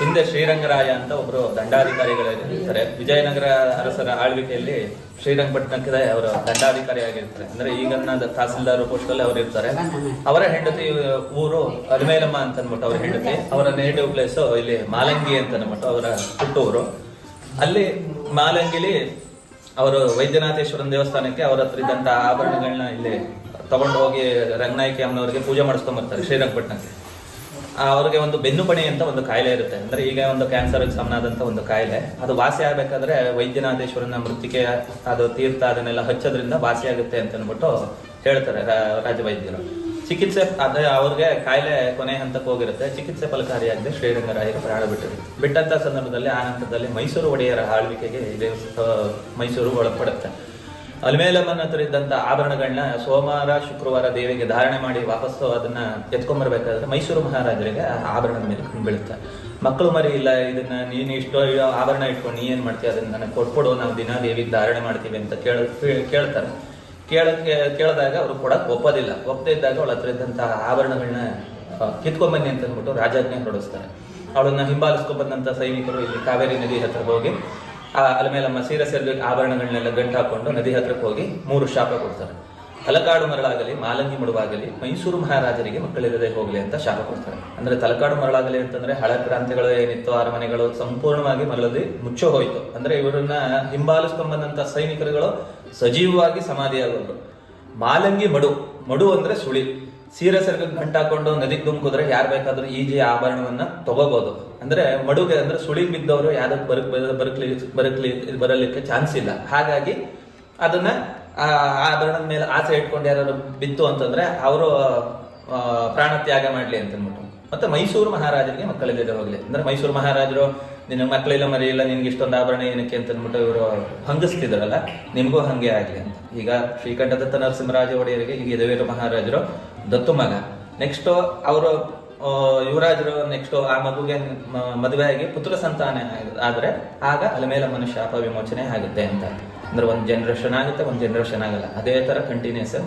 ಹಿಂದೆ ಶ್ರೀರಂಗರಾಯ ಅಂತ ಒಬ್ರು ದಂಡಾಧಿಕಾರಿಗಳಿರ್ತಾರೆ ವಿಜಯನಗರ ಅರಸರ ಆಳ್ವಿಕೆಯಲ್ಲಿ ಶ್ರೀರಂಗಪಟ್ಟಣಕ್ಕೆ ಅವರು ದಂಡಾಧಿಕಾರಿಯಾಗಿರ್ತಾರೆ. ಅಂದ್ರೆ ಈಗ ತಹಸೀಲ್ದಾರ್ ಪೋಸ್ಟ್ ಅಲ್ಲಿ ಅವ್ರು ಇರ್ತಾರೆ. ಅವರ ಹೆಂಡತಿ, ಊರು ಅಲ್ಮೇಲಮ್ಮ ಅಂತ ಅನ್ಬಿಟ್ಟು ಅವ್ರ ಹೆಂಡತಿ, ಅವರ ನೇಟಿವ್ ಪ್ಲೇಸ್ ಇಲ್ಲಿ ಮಾಲಂಗಿ ಅಂತ ಅನ್ಬಿಟ್ಟು ಅವರ ಹುಟ್ಟೂರು ಅಲ್ಲಿ ಮಾಲಂಗಿಲಿ ಅವರು ವೈದ್ಯನಾಥೇಶ್ವರನ ದೇವಸ್ಥಾನಕ್ಕೆ ಅವರ ಹತ್ರ ಇದ್ದಂತಹ ಆಭರಣಗಳನ್ನ ಇಲ್ಲಿ ತಗೊಂಡು ಹೋಗಿ ರಂಗನಾಯಕಿ ಅಮ್ಮನವರಿಗೆ ಪೂಜೆ ಮಾಡಿಸ್ಕೊಂಡ್ ಬರ್ತಾರೆ ಶ್ರೀರಂಗಪಟ್ಟಣಕ್ಕೆ. ಅವ್ರಿಗೆ ಒಂದು ಬೆನ್ನುಪಣೆ ಅಂತ ಒಂದು ಕಾಯಿಲೆ ಇರುತ್ತೆ. ಅಂದ್ರೆ ಈಗ ಒಂದು ಕ್ಯಾನ್ಸರ್ ಸಮನಾದಂತ ಒಂದು ಕಾಯಿಲೆ. ಅದು ವಾಸಿ ಆಗ್ಬೇಕಾದ್ರೆ ವೈದ್ಯನಾಥೇಶ್ವರನ ಮೃತ್ತಿಕೆ ಅದು ತೀರ್ಥ ಅದನ್ನೆಲ್ಲ ಹಚ್ಚೋದ್ರಿಂದ ವಾಸಿ ಆಗುತ್ತೆ ಅಂತ ಅಂದ್ಬಿಟ್ಟು ಹೇಳ್ತಾರೆ ರಾಜವೈದ್ಯರು ಚಿಕಿತ್ಸೆ ಅದೇ ಅವ್ರಿಗೆ ಕಾಯಿಲೆ ಕೊನೆ ಹಂತಕ್ಕೆ ಹೋಗಿರುತ್ತೆ. ಚಿಕಿತ್ಸೆ ಫಲಕಾರಿಯಾಗದೆ ಶ್ರೀರಂಗರಾಯರು ಪ್ರಾಣ ಬಿಟ್ಟರು ಬಿಟ್ಟಂತ ಸಂದರ್ಭದಲ್ಲಿ ಆ ಹಂತದಲ್ಲಿ ಮೈಸೂರು ಒಡೆಯರ ಆಳ್ವಿಕೆಗೆ ಇದೇ ಮೈಸೂರು ಒಳಪಡುತ್ತೆ. ಅಲ್ಮೇಲಮ್ಮನ ಹತ್ರ ಇದ್ದಂತ ಆಭರಣಗಳನ್ನ ಸೋಮವಾರ, ಶುಕ್ರವಾರ ದೇವಿಗೆ ಧಾರಣೆ ಮಾಡಿ ವಾಪಸ್ಸು ಅದನ್ನ ಎತ್ಕೊಂಡ್ಬರ್ಬೇಕಾದ್ರೆ ಮೈಸೂರು ಮಹಾರಾಜರಿಗೆ ಆಭರಣದ ಮೇಲೆ ಕಣ್ಣು ಬೀಳುತ್ತೆ. ಮಕ್ಕಳು ಮರಿ ಇಲ್ಲ, ಇದನ್ನ ನೀನು ಇಷ್ಟೋ ಆಭರಣ ಇಟ್ಕೊಂಡು ನೀ ಏನ್ ಮಾಡ್ತೀಯ? ಅದನ್ನ ನನಗೆ ಕೊಟ್ಬಿಡು, ನಾವು ದಿನ ದೇವಿಗೆ ಧಾರಣೆ ಮಾಡ್ತೀವಿ ಅಂತ ಕೇಳ ಕೇಳ್ತಾರೆ. ಕೇಳಕ್ಕೆ, ಕೇಳಿದಾಗ ಅವ್ರು ಕೊಡಕ್ ಒಪ್ಪೋದಿಲ್ಲ. ಒಪ್ಪದೇ ಇದ್ದಾಗ ಅವಳ ಹತ್ರ ಇದ್ದಂತ ಆಭರಣಗಳನ್ನ ಕಿತ್ಕೊಂಬನ್ನಿ ಅಂತ ಅಂದ್ಬಿಟ್ಟು ರಾಜಾಜ್ಞೆ ಹೊರಡಿಸ್ತಾರೆ. ಅವಳನ್ನ ಹಿಂಬಾಲಿಸ್ಕೊಂಡ್ ಬಂದಂತ ಸೈನಿಕರು ಇಲ್ಲಿ ಕಾವೇರಿ ನದಿ ಹತ್ರ ಹೋಗಿ ಆ ನಮ್ಮ ಸೀರೆ ಆಭರಣಗಳನ್ನೆಲ್ಲ ಗಂಟು ಹಾಕೊಂಡು ನದಿ ಹತ್ರಕ್ಕೆ ಹೋಗಿ ಮೂರು ಶಾಪ ಕೊಡ್ತಾರೆ. ತಲಕಾಡು ಮರಳಾಗಲಿ, ಮಾಲಂಗಿ ಮಡುವಾಗಲಿ ಮೈಸೂರು ಮಹಾರಾಜರಿಗೆ ಮಕ್ಕಳಿರದೆ ಹೋಗಲಿ ಅಂತ ಶಾಪ ಕೊಡ್ತಾರೆ. ಅಂದ್ರೆ ತಲಕಾಡು ಮರಳಾಗಲಿ ಅಂತಂದ್ರೆ ಹಳೆ ಪ್ರಾಂತ್ಯಗಳು ಏನಿತ್ತು, ಅರಮನೆಗಳು ಸಂಪೂರ್ಣವಾಗಿ ಮರಳದಿ ಮುಚ್ಚೋ ಹೋಯಿತು. ಅಂದ್ರೆ ಇವರನ್ನ ಹಿಂಬಾಲಿಸ್ಕೊಂಡ್ ಬಂದಂತ ಸೈನಿಕರುಗಳು ಸಜೀವವಾಗಿ ಸಮಾಧಿಯಾಗೋರು ಮಾಲಂಗಿ ಮಡು ಮಡು ಅಂದ್ರೆ ಸುಳಿ. ಸೀರೆ ಸೆರಗ ಗಂಟಾಕೊಂಡು ನದಿಗೆ ಧುಮುಕಿದ್ರೆ ಯಾರು ಬೇಕಾದ್ರೂ ಈಜಿ ಆಭರಣವನ್ನ ತಗೋಬಹುದು ಅಂದ್ರೆ ಮಡುಗೆ ಅಂದ್ರೆ ಸುಳಿ ಬಿದ್ದವರು ಯಾವ್ದಕ್ಕೆ ಬರಕ್ ಬರಕ್ಲಿ ಬರಕ್ಲಿ, ಬರಲಿಕ್ಕೆ ಚಾನ್ಸ್ ಇಲ್ಲ. ಹಾಗಾಗಿ ಅದನ್ನ, ಆ ಆಭರಣದ ಮೇಲೆ ಆಸೆ ಇಟ್ಕೊಂಡು ಯಾರು ಬಿತ್ತು ಅಂತಂದ್ರೆ ಅವರು ಪ್ರಾಣ ತ್ಯಾಗ ಮಾಡ್ಲಿ ಅಂತ ಅಂದ್ಬಿಟ್ಟು ಮತ್ತೆ ಮೈಸೂರು ಮಹಾರಾಜರಿಗೆ ಮಕ್ಕಳಿಲ್ಲದೆ ಹೋಗ್ಲಿ. ಅಂದ್ರೆ ಮೈಸೂರು ಮಹಾರಾಜರು ನಿನ್ನ ಮಕ್ಕಳೆಲ್ಲ ಮರಿ ಇಲ್ಲ ನಿನ್ಗೆ ಇಷ್ಟೊಂದು ಆಭರಣ ಏನಕ್ಕೆ ಅಂತ ಅಂದ್ಬಿಟ್ಟು ಇವರು ಹಂಗಿಸ್ತಿದ್ರಲ್ಲ, ನಿಮಗೂ ಹಂಗೆ ಆಗಲಿ ಅಂತ. ಈಗ ಶ್ರೀಕಂಠದತ್ತ ನರಸಿಂಹರಾಜ ಒಡೆಯರಿಗೆ, ಈಗ ಯದುವೀರ ಮಹಾರಾಜರು, ದತ್ತು ಮಗ. ನೆಕ್ಸ್ಟ್ ಅವರು ಯುವರಾಜರು ನೆಕ್ಸ್ಟ್ ಆ ಮಗುಗೆ ಮದುವೆ ಆಗಿ ಪುತ್ರ ಸಂತಾನ ಆದ್ರೆ ಆಗ ಮನುಷ್ಯ ಶಾಪ ವಿಮೋಚನೆ ಆಗುತ್ತೆ ಅಂತ. ಅಂದ್ರೆ ಒಂದು ಜನರೇಷನ್ ಆಗುತ್ತೆ, ಒಂದು ಜನರೇಷನ್ ಆಗಲ್ಲ. ಅದೇ ತರ ಕಂಟಿನ್ಯೂಸ್ ಆಗಿ